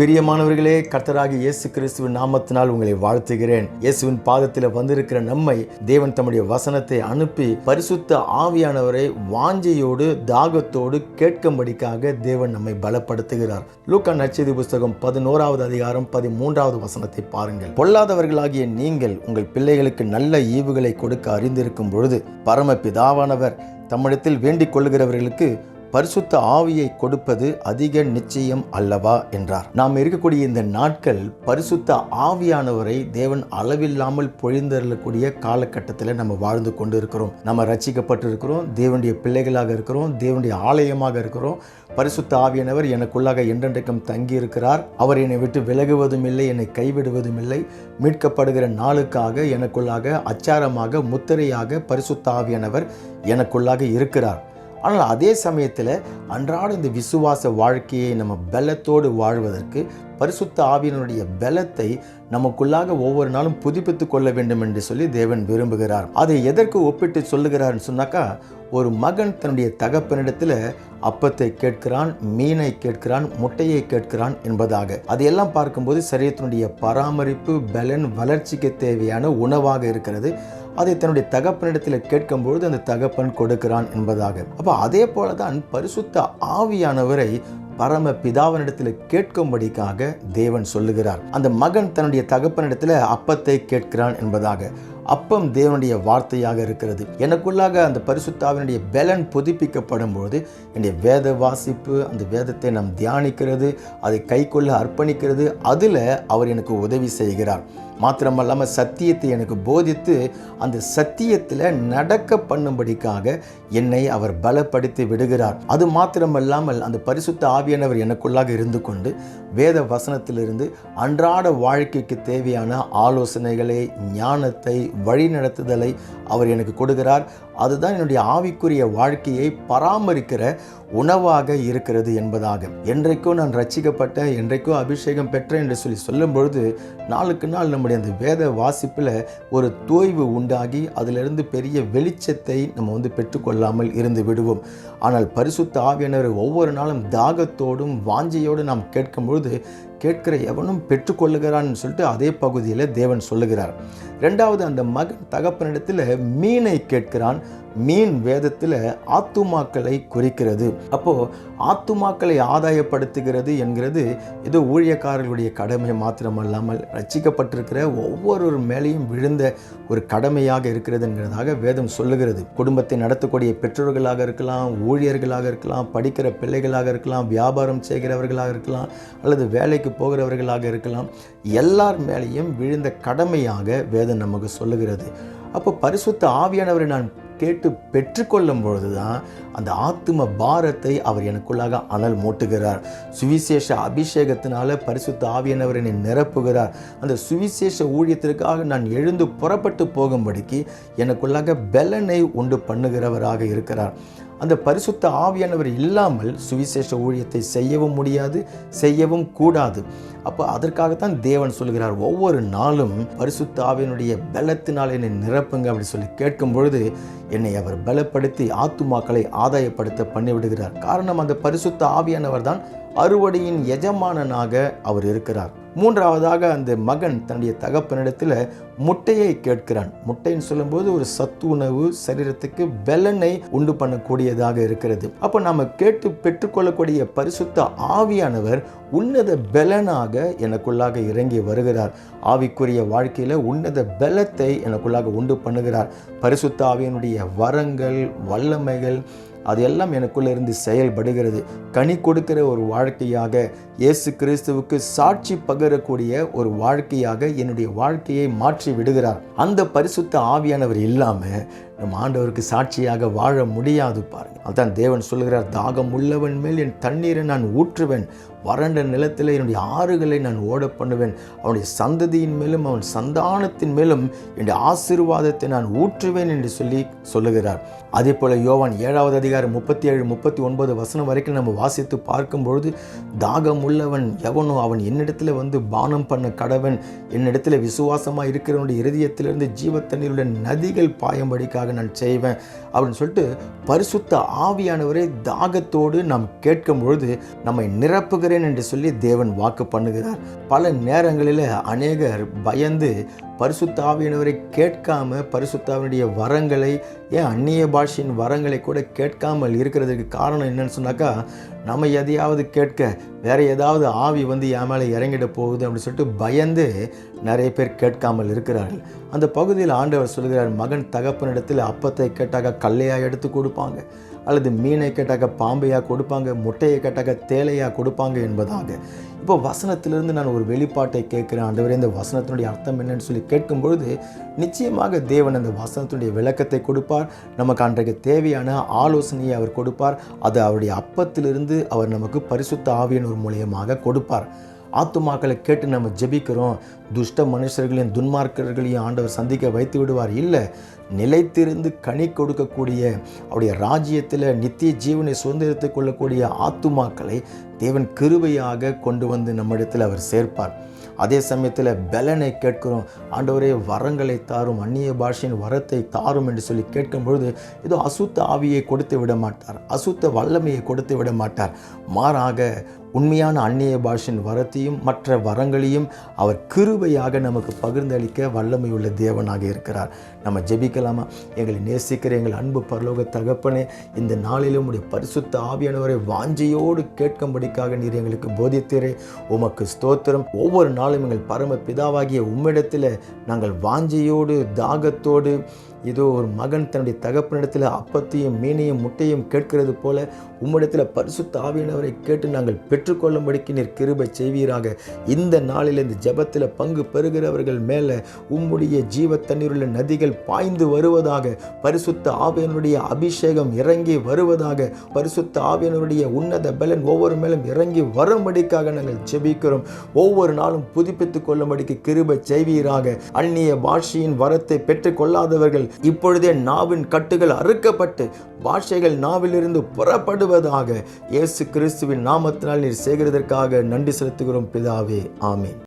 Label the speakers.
Speaker 1: பிரியமானவர்களே கர்த்தராகி இயேசு கிறிஸ்துவின் நாமத்தினால் உங்களை வாழ்த்துகிறேன். இயேசுவின் பாதத்தில் வந்திருக்கிற நம்மை தேவன் தம்முடைய வசனத்தை அனுப்பி பரிசுத்த ஆவியானவரை வாஞ்சையோடு தாகத்தோடு கேட்கும்படிக்காக தேவன் நம்மை பலப்படுத்துகிறார். லூக்கா நச்செய்தி புஸ்தகம் பதினோராவது அதிகாரம் பதிமூன்றாவது வசனத்தை பாருங்கள். பொல்லாதவர்களாகிய நீங்கள் உங்கள் பிள்ளைகளுக்கு நல்ல ஈவுகளை கொடுக்க அறிந்திருக்கும் பொழுது பரம பிதாவானவர் தம்மிடத்தில் வேண்டிக் கொள்ளுகிறவர்களுக்கு பரிசுத்த ஆவியை கொடுப்பது அதிக நிச்சயம் அல்லவா என்றார். நாம் இருக்கக்கூடிய இந்த நாட்கள் பரிசுத்த ஆவியானவரை தேவன் அளவில்லாமல் பொழிந்தருளக்கூடிய காலகட்டத்தில் நம்ம வாழ்ந்து கொண்டு இருக்கிறோம் நம்ம ரட்சிக்கப்பட்டிருக்கிறோம் தேவனுடைய பிள்ளைகளாக இருக்கிறோம் தேவனுடைய ஆலயமாக இருக்கிறோம். பரிசுத்த ஆவியானவர் எனக்குள்ளாக என்றென்றைக்கும் தங்கி இருக்கிறார் அவர் என்னை விட்டு விலகுவதும் இல்லை என்னை கைவிடுவதும் இல்லை. மீட்கப்படுகிற நாளுக்காக எனக்குள்ளாக அச்சாரமாக முத்திரையாக பரிசுத்த ஆவியானவர் எனக்குள்ளாக இருக்கிறார். ஆனால் அதே சமயத்தில் அன்றாட இந்த விசுவாச வாழ்க்கையை நம்ம பலத்தோடு வாழ்வதற்கு பரிசுத்த ஆவியனுடைய பலத்தை நமக்குள்ளாக ஒவ்வொரு நாளும் புதுப்பித்து கொள்ள வேண்டும் என்று சொல்லி தேவன் விரும்புகிறார். அதை எதற்கு ஒப்பிட்டு சொல்லுகிறார்னு சொன்னாக்கா ஒரு மகன் தன்னுடைய தகப்பனிடத்தில் அப்பத்தை கேட்கிறான் மீனை கேட்கிறான் முட்டையை கேட்கிறான் என்பதாக. அதையெல்லாம் பார்க்கும்போது சரீரத்தினுடைய பராமரிப்பு பலன் வளர்ச்சிக்கு தேவையான உணவாக இருக்கிறது. அதை தன்னுடைய தகப்பனிடத்தில் கேட்கும்பொழுது அந்த தகப்பன் கொடுக்கிறான் என்பதாக. அப்போ அதே போல தான் பரிசுத்த ஆவியானவரை பரம பிதாவினிடத்தில் கேட்கும்படிக்காக தேவன் சொல்லுகிறார். அந்த மகன் தன்னுடைய தகப்பனிடத்தில் அப்பத்தை கேட்கிறான் என்பதாக. அப்பம் தேவனுடைய வார்த்தையாக இருக்கிறது. எனக்குள்ளாக அந்த பரிசுத்தாவினுடைய பலன் புதுப்பிக்கப்படும் பொழுது என்னுடைய வேத வாசிப்பு அந்த வேதத்தை நாம் தியானிக்கிறது அதை கைக்கொள்ள அர்ப்பணிக்கிறது அதில் அவர் எனக்கு உதவி செய்கிறார். மாத்திரமல்லாமல் சத்தியத்தை எனக்கு போதித்து அந்த சத்தியத்தில் நடக்க பண்ணும்படிக்காக என்னை அவர் பலப்படுத்தி விடுகிறார். அது மாத்திரமல்லாமல் அந்த பரிசுத்த ஆவியானவர் எனக்குள்ளாக இருந்து கொண்டு வேத வசனத்திலிருந்து அன்றாட வாழ்க்கைக்கு தேவையான ஆலோசனைகளை ஞானத்தை வழிநடத்துதலை அவர் எனக்கு கொடுக்கிறார். அதுதான் என்னுடைய ஆவிக்குரிய வாழ்க்கையை பராமரிக்கிற உணவாக இருக்கிறது என்பதாக. என்றைக்கோ நான் ரச்சிக்கப்பட்ட என்றைக்கோ அபிஷேகம் பெற்றேன் என்று சொல்லி சொல்லும் பொழுது நாளுக்கு நாள் நம்முடைய அந்த வேத வாசிப்பில் ஒரு தோய்வு உண்டாகி அதிலிருந்து பெரிய வெளிச்சத்தை நம்ம வந்து பெற்றுக்கொள்ளாமல் இருந்து விடுவோம். ஆனால் பரிசுத்த ஆவியானவர் ஒவ்வொரு நாளும் தாகத்தோடும் வாஞ்சையோடு நாம் கேட்கும் பொழுது கேட்கிற எவனும் பெற்றுக்கொள்ளுகிறான்னு சொல்லிட்டு அதே பகுதியில் தேவன் சொல்லுகிறார். ரெண்டாவது அந்த மகன் தகப்பனிடத்தில் மீனை கேட்கிறான். மீன் வேதத்தில் ஆத்துமாக்களை குறிக்கிறது. அப்போது ஆத்துமாக்களை ஆதாயப்படுத்துகிறது என்கிறது இது ஊழியக்காரர்களுடைய கடமை மாத்திரமல்லாமல் ரச்சிக்கப்பட்டிருக்கிற ஒவ்வொரு மேலேயும் விழுந்த ஒரு கடமையாக இருக்கிறது என்கிறதாக வேதம் சொல்லுகிறது. குடும்பத்தை நடத்தக்கூடிய பெற்றோர்களாக இருக்கலாம் ஊழியர்களாக இருக்கலாம் படிக்கிற பிள்ளைகளாக இருக்கலாம் வியாபாரம் செய்கிறவர்களாக இருக்கலாம் அல்லது வேலைக்கு போகிறவர்களாக இருக்கலாம் எல்லார் மேலேயும் விழுந்த கடமையாக வேதம் நமக்கு சொல்லுகிறது. அப்போ பரிசுத்த ஆவியானவரை நான் கேட்டு பெற்றுக்கொள்ளும் பொழுது தான் அந்த ஆத்தும பாரத்தை அவர் எனக்குள்ளாக அனல் மூட்டுகிறார். சுவிசேஷ அபிஷேகத்தினால பரிசுத்த ஆவியானவர் என்னை நிரப்புகிறார். அந்த சுவிசேஷ ஊழியத்திற்காக நான் எழுந்து புறப்பட்டு போகும்படிக்கு எனக்குள்ளாக பெலனை உண்டு பண்ணுகிறவராக இருக்கிறார். அந்த பரிசுத்த ஆவியானவர் இல்லாமல் சுவிசேஷ ஊழியத்தை செய்யவும் முடியாது செய்யவும் கூடாது. அப்போ அதற்காகத்தான் தேவன் சொல்கிறார் ஒவ்வொரு நாளும் பரிசுத்த ஆவியனுடைய பலத்தினால் என்னை நிரப்புங்க அப்படி சொல்லி கேட்கும் பொழுது என்னை அவர் பலப்படுத்தி ஆத்துமாக்களை ஆதாயப்படுத்த பண்ணிவிடுகிறார். காரணம் அந்த பரிசுத்த ஆவியானவர் தான் அறுவடையின் எஜமானனாக அவர் இருக்கிறார். மூன்றாவதாக அந்த மகன் தன்னுடைய தகப்பனிடத்தில் முட்டையை கேட்கிறான். முட்டைன்னு சொல்லும்போது ஒரு சத்து உணவு சரீரத்துக்கு பெலனை உண்டு பண்ணக்கூடியதாக இருக்கிறது. அப்போ நம்ம கேட்டு பெற்றுக்கொள்ளக்கூடிய பரிசுத்த ஆவியானவர் உன்னத பெலனாக எனக்குள்ளாக இறங்கி வருகிறார். ஆவிக்குரிய வாழ்க்கையில் உன்னத பலத்தை எனக்குள்ளாக உண்டு பண்ணுகிறார். பரிசுத்த ஆவியனுடைய வரங்கள் வல்லமைகள் அது எல்லாம் எனக்குள்ளே இருந்து செயல்படுகிறது. கனி கொடுக்கிற ஒரு வாழ்க்கையாக இயேசு கிறிஸ்துவுக்கு சாட்சி பகரக்கூடிய ஒரு வாழ்க்கையாக என்னுடைய வாழ்க்கையை மாற்றி விடுகிறார். அந்த பரிசுத்த ஆவியானவர் இல்லாமல் நம் ஆண்டவருக்கு சாட்சியாக வாழ முடியாது பாருங்கள். அதான் தேவன் சொல்கிறார் தாகம் உள்ளவன் மேல் என் தண்ணீரை நான் ஊற்றுவேன். வறண்ட நிலத்தில் என்னுடைய ஆறுகளை நான் ஓட பண்ணுவேன். அவனுடைய சந்ததியின் மேலும் அவன் சந்தானத்தின் மேலும் என்னுடைய ஆசீர்வாதத்தை நான் ஊற்றுவேன் என்று சொல்லி சொல்லுகிறார். அதே போல் யோவான் ஏழாவது அதிகாரம் முப்பத்தி ஏழு முப்பத்தி ஒன்பது வசனம் வரைக்கும் நம்ம வாசித்து பார்க்கும் பொழுது தாகம் உள்ளவன் எவனோ அவன் என்னிடத்தில் வந்து பானம் பண்ண கடவன். என்னிடத்தில் விசுவாசமாக இருக்கிறவனுடைய இருதயத்திலிருந்து ஜீவத்தண்ணீருடைய நதிகள் பாயும்படிக்காக நான் செய்வேன். அப்படின்னு சொல்லிட்டு பரிசுத்த ஆவியானவரை தாகத்தோடு நாம் கேட்கும் பொழுது நம்மை நிரப்புகிற கொடுக்கிறேன் என்று சொல்லி தேவன் வாக்கு பண்ணுகிறார். பல நேரங்களில் அநேகர் பயந்து பரிசுத்தாவியினவரை கேட்காம பரிசுத்தாவினுடைய வரங்களை ஏன் அந்நிய பாஷையின் வரங்களை கூட கேட்காமல் இருக்கிறதுக்கு காரணம் என்னன்னு சொன்னாக்கா நம்ம எதையாவது கேட்க வேற ஏதாவது ஆவி வந்து என் மேலே இறங்கிட போகுது அப்படின்னு சொல்லிட்டு பயந்து நிறைய பேர் கேட்காமல் இருக்கிறார்கள். அந்த பகுதியில் ஆண்டவர் சொல்கிறார் மகன் தகப்பனிடத்தில் அப்பத்தை கேட்டாக்க கல்லையாக எடுத்து கொடுப்பாங்க. அல்லது மீனை கேட்டாக்க பாம்பையாக கொடுப்பாங்க முட்டையை கேட்டாக்க தேலையாக கொடுப்பாங்க என்பதாக. இப்போ வசனத்திலிருந்து நான் ஒரு வெளிப்பாட்டை கேட்குறேன். ஆண்டவரே இந்த வசனத்தினுடைய அர்த்தம் என்னன்னு சொல்லி கேட்கும்பொழுது நிச்சயமாக தேவன் அந்த வசனத்தினுடைய விளக்கத்தை கொடுப்பார். நமக்கு அன்றைக்கு தேவையான ஆலோசனையை அவர் கொடுப்பார். அது அவருடைய அப்பத்திலிருந்து அவர் நமக்கு பரிசுத்த ஆவியனூர் மூலியமாக கொடுப்பார். ஆத்துமாக்களை கேட்டு நம்ம ஜெபிக்கிறோம். துஷ்ட மனுஷர்களையும் துன்மார்க்கர்களையும் ஆண்டவர் சந்திக்க வைத்து விடுவார். இல்லை நிலைத்திருந்து கனி கொடுக்கக்கூடிய அவருடைய ராஜ்யத்தில் நித்திய ஜீவனை சுதந்திரத்தை கொள்ளக்கூடிய ஆத்துமாக்களை தேவன் கிருபையாக கொண்டு வந்து நம்மிடத்தில் அவர் சேர்ப்பார். அதே சமயத்தில் பலனை கேட்கிறோம். ஆண்டவரே வரங்களை தாரும் அந்நிய பாஷையின் வரத்தை தாரும் என்று சொல்லி கேட்கும் பொழுது ஏதோ அசுத்த ஆவியை கொடுத்து விட மாட்டார். அசுத்த வல்லமையை கொடுத்து விட மாட்டார். மாறாக உண்மையான அந்நிய பாஷின் வரத்தையும் மற்ற வரங்களையும் அவர் கிருபையாக நமக்கு பகிர்ந்தளிக்க வல்லமையுள்ள தேவனாக இருக்கிறார். நம்ம ஜெபிக்கலாமா? எங்களை நேசிக்கிற எங்கள் அன்பு பரலோக தகப்பனே இந்த நாளிலும் உடைய பரிசுத்த ஆவியானவரை வாஞ்சையோடு கேட்கும்படிக்காக நீர் எங்களுக்கு போதித்தீரே. உமக்கு ஸ்தோத்திரம். ஒவ்வொரு நாளும் எங்கள் பரம பிதாவாகிய உம்மிடத்தில் நாங்கள் வாஞ்சையோடு தாகத்தோடு இதோ ஒரு மகன் தன்னுடைய தகப்பனிடத்தில் அப்பத்தையும் மீனையும் முட்டையும் கேட்கிறது போல உம்மிடத்தில் பரிசுத்த ஆவியானவரை கேட்டு நாங்கள் பெற்று பெற்றுக்கொள்ளும்படிக்கு நீர் கிருபை செய்வீராக. இந்த நாளில் இந்த ஜெபத்தில் பங்கு பெறுகிறவர்கள் மேலே உம்முடைய ஜீவ தண்ணீருள்ள நதிகள் பாய்ந்து வருவதாக பரிசுத்த ஆவியனுடைய அபிஷேகம் இறங்கி வருவதாக பரிசுத்த ஆவியனுடைய உன்னத பலன் ஒவ்வொரு மேலும் இறங்கி வரும்படிக்காக நாங்கள் ஜெபிக்கிறோம். ஒவ்வொரு நாளும் புதுப்பித்துக் கொள்ளும்படிக்கு கிருபை செய்வீராக. அந்நிய பாஷையின் வரத்தை பெற்றுக்கொள்ளாதவர்கள் இப்பொழுதே நாவின் கட்டுகள் அறுக்கப்பட்டு பாஷைகள் நாவிலிருந்து புறப்படுவதாக இயேசு கிறிஸ்துவின் நாமத்தினால் நீர் செய்கிறதற்காக நன்றி செலுத்துகிறோம் பிதாவே. ஆமேன்.